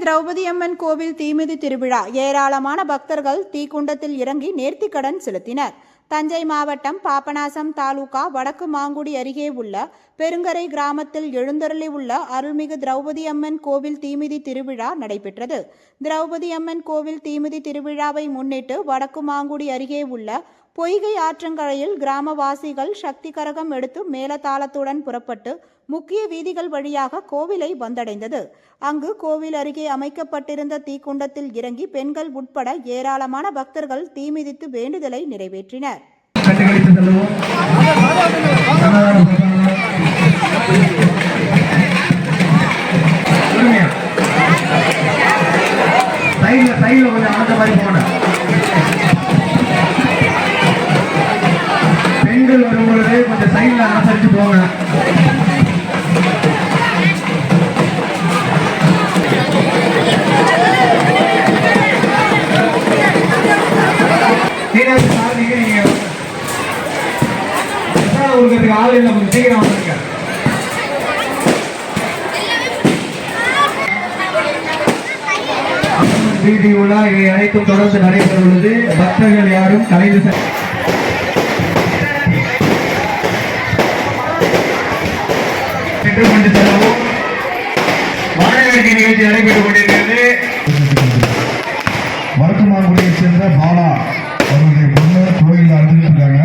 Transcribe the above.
திரௌபதி அம்மன் கோவில் தீமிதி திருவிழா. ஏராளமான பக்தர்கள் தீக்குண்டத்தில் இறங்கி நேர்த்திக்கடன் செலுத்தினர். தஞ்சை மாவட்டம் பாபநாசம் தாலுகா வடக்கு மாங்குடி அருகே உள்ள பெருங்கரை கிராமத்தில் எழுந்தருளி உள்ள அருள்மிகு திரௌபதி அம்மன் கோவில் தீமிதி திருவிழா நடைபெற்றது. திரௌபதி அம்மன் கோவில் தீமிதி திருவிழாவை முன்னிட்டு வடக்கு மாங்குடி அருகே உள்ள பொய்கை ஆற்றங்கரையில் கிராமவாசிகள் சக்தி கரகம் எடுத்து மேலதாளத்துடன் புறப்பட்டு முக்கிய வீதிகள் வழியாக கோவிலை வந்தடைந்தது. அங்கு கோவில் அருகே அமைக்கப்பட்டிருந்த தீக்குண்டத்தில் இறங்கி பெண்கள் உட்பட ஏராளமான பக்தர்கள் தீமிதித்து வேண்டுதலை நிறைவேற்றினர். சைடுல சைடுல கொஞ்சம் அந்த மாதிரி போனேன் லைன்ல அனுசரிச்சு போங்க கொடுக்கறதுக்கு ஆள் இல்லை கொஞ்சம் சீக்கிரம் வந்துருங்க வீதி இவை அனைத்தும் தொடர்ந்து நடைபெற உள்ளது பக்தர்கள் யாரும் கலைந்து செல்ல பெற்றுக் கொண்டு செல்லவும் வரவேற்கை நிகழ்ச்சி நடைபெற்றுக் கொண்டிருக்கிறது மருத்துவமனையை சேர்ந்த பாலா அவருடைய பொண்ணு கோயில் அறிந்திருக்கிறாங்க